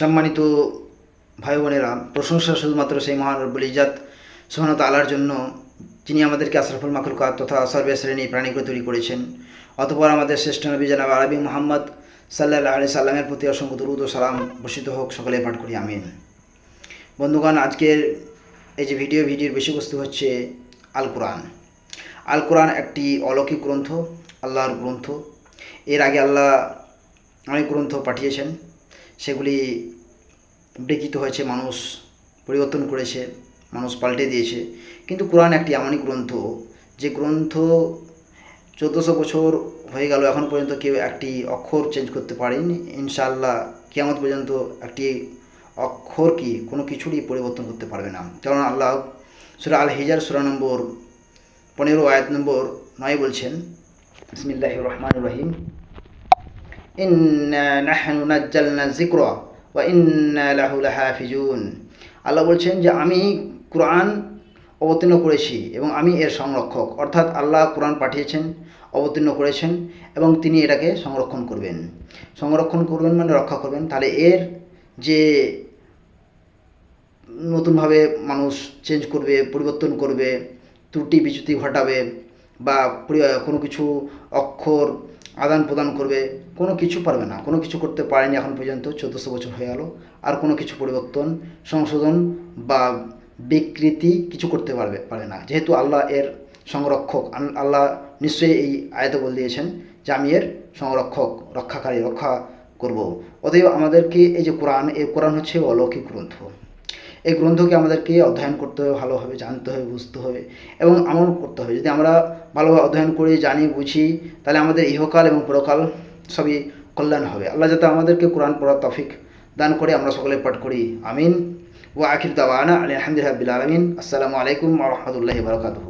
সম্মানিত ভাই বোনেরা প্রশংসা শুধুমাত্র সেই মহান রব্বুল ইজাত সোহানত আলার জন্য যিনি আমাদেরকে আশরাফুল মাখলুকাত তথা সর্বে শ্রেণি প্রাণী করে তৈরি করেছেন। অতপর আমাদের শ্রেষ্ঠ নবী জানাব আরবি মোহাম্মদ সাল্লাহ আলি সাল্লামের প্রতি অসংখ্য দরুদ ও সালাম বর্ষিত হোক, সকলে পাঠ করি, আমিন। বন্ধুগণ, আজকের এই যে ভিডিও, ভিডিওর বিষয়বস্তু হচ্ছে আল কোরআন আল কোরআন একটি অলৌকিক গ্রন্থ, আল্লাহর গ্রন্থ। এর আগে আল্লাহ অনেক গ্রন্থ পাঠিয়েছেন। সেগুলি বিকৃত হয়েছে, মানুষ পরিবর্তন করেছে, মানুষ পাল্টে দিয়েছে। কিন্তু কোরআন একটি এমনই গ্রন্থ, যে গ্রন্থ চোদ্দোশো বছর হয়ে গেল, এখন পর্যন্ত কেউ একটি অক্ষর চেঞ্জ করতে পারেনি। ইনশাআল্লাহ কেমন পর্যন্ত একটি অক্ষর কি কোনো কিছুরই পরিবর্তন করতে পারবে না। কারণ আল্লাহ সুরা আল হিজার সুরা নম্বর পনেরো, আয়াত নম্বর নয় বলছেন বিসমিল্লাহ রহমান রহিম লাহাফিজুন আল্লাহ বলছেন যে আমি কোরআন অবতীর্ণ করেছি এবং আমি এর সংরক্ষক। অর্থাৎ আল্লাহ কোরআন পাঠিয়েছেন, অবতীর্ণ করেছেন এবং তিনি এটাকে সংরক্ষণ করবেন। সংরক্ষণ করবেন মানে রক্ষা করবেন। তাহলে এর যে নতুনভাবে মানুষ চেঞ্জ করবে, পরিবর্তন করবে, ত্রুটি বিচ্যুতি ঘটাবে বা কোনো কিছু অক্ষর আদান প্রদান করবে, কোনো কিছু পারবে না, কোনো কিছু করতে পারেনি এখন পর্যন্ত, চোদ্দোশো বছর হয়ে গেল, আর কোনো কিছু পরিবর্তন, সংশোধন বা বিকৃতি কিছু করতে পারবে, পারে না। যেহেতু আল্লাহ এর সংরক্ষক আল্লাহ নিশ্চয়ই এই আয়ত বল দিয়েছেন যে আমি এর সংরক্ষক, রক্ষাকারী, রক্ষা করব। অতএব আমাদেরকে এই যে কোরআন, এই কোরআন হচ্ছে অলৌকিক গ্রন্থ। এই গ্রন্থকে আমাদেরকে অধ্যয়ন করতে হবে, ভালোভাবে জানতে হবে, বুঝতে হবে এবং আমল করতে হবে। যদি আমরা ভালোভাবে অধ্যয়ন করি, জানি, বুঝি, তাহলে আমাদের ইহকাল এবং পরকাল সবই কল্যাণ হবে। আল্লাহ যাতে আমাদেরকে কোরআন পড়া তফিক দান করে, আমরা সকলে পাঠ করি। আমিন। ও আখির দাওয়ানা আলহামদুলিল্লাহ আলমিন। আসসালামু আলাইকুম রহমতুল্লাহি বারকাতুহু।